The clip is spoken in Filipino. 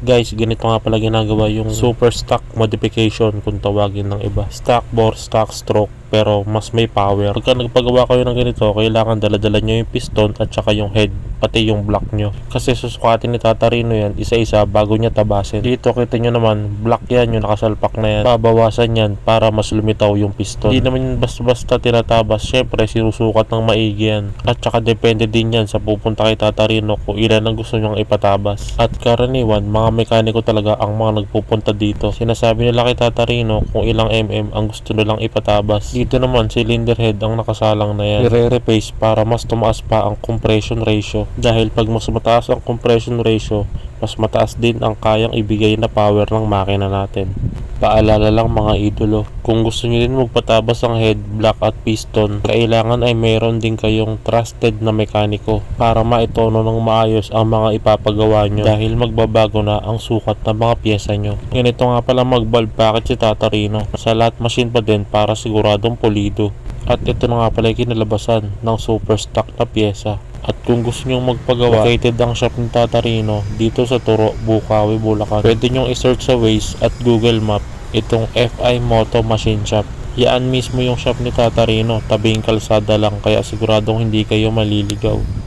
Guys, ganito nga pala ginagawa yung super stock modification kung tawagin ng iba. Stock bore, stock stroke, pero mas may power. Pagka nagpagawa kayo ng ganito, kailangan daladala nyo yung piston at saka yung head, pati yung block nyo. Kasi susukatin ni Tatarino yan, isa-isa bago niya tabasin. Dito kita nyo naman, block yan, yung nakasalpak na yan. Babawasan yan para mas lumitaw yung piston. Hindi naman yun basta-basta tinatabas. Syempre, sinusukat ng maigi yan. At saka depende din yan sa pupunta kay Tatarino kung ilan ang gusto nyong ipatabas. At karaniwan, mga mekaniko talaga ang mga nagpupunta dito. Sinasabi nila kay Tatarino kung ilang mm ang gusto nilang ipatabas. Dito naman, cylinder head ang nakasalang na yan. I-replace para mas tumaas pa ang compression ratio. Dahil pag mas mataas ang compression ratio, mas mataas din ang kayang ibigay na power ng makina natin. Paalala lang mga idolo, kung gusto nyo din magpatabas ang head, block at piston, kailangan ay meron din kayong trusted na mekaniko para maitono ng maayos ang mga ipapagawa nyo dahil magbabago na ang sukat ng mga pyesa nyo. Ganito nga pala mag-valve packet si Tatarino. Sa lahat machine pa din para siguradong pulido. At ito na nga pala yung kinalabasan ng super stock na pyesa. At kung gusto nyo magpagawa, located ang shop ni Tatarino dito sa Turo, Bukawi, Bulacan. Pwede nyo i-search sa Waze at Google Map itong FI Moto Machine Shop. Yan mismo yung shop ni Tatarino, tabing kalsada lang kaya siguradong hindi kayo maliligaw.